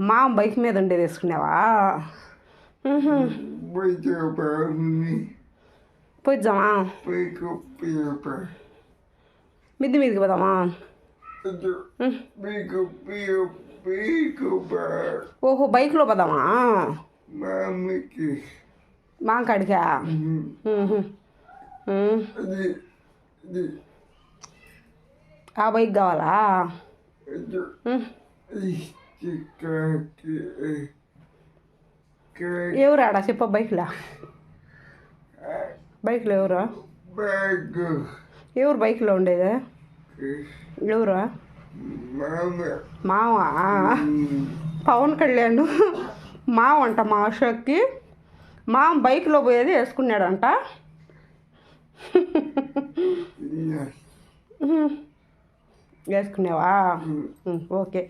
మా బైక్ మీద ఉండేది వేసుకునేవా? పోయిద్దామా? మిద్ది మీదకి పోదామా? ఓహో బైక్లో పోదామా. మా కాడికా? ఆ బైక్ కావాలా? Di, ఉమ్. di, kaki, kaki, ఎవరు ఆడ చెప్ప బైక్లా? బైక్లో ఎవరు? ఎవరు బైక్లో ఉండేది? ఎవరు? మావా? పవన్ కళ్యాణ్. మావ అంట మా అశోక్కి. మా బైక్లో పోయేది వేసుకున్నాడంట. వేసుకునేవా ఓకే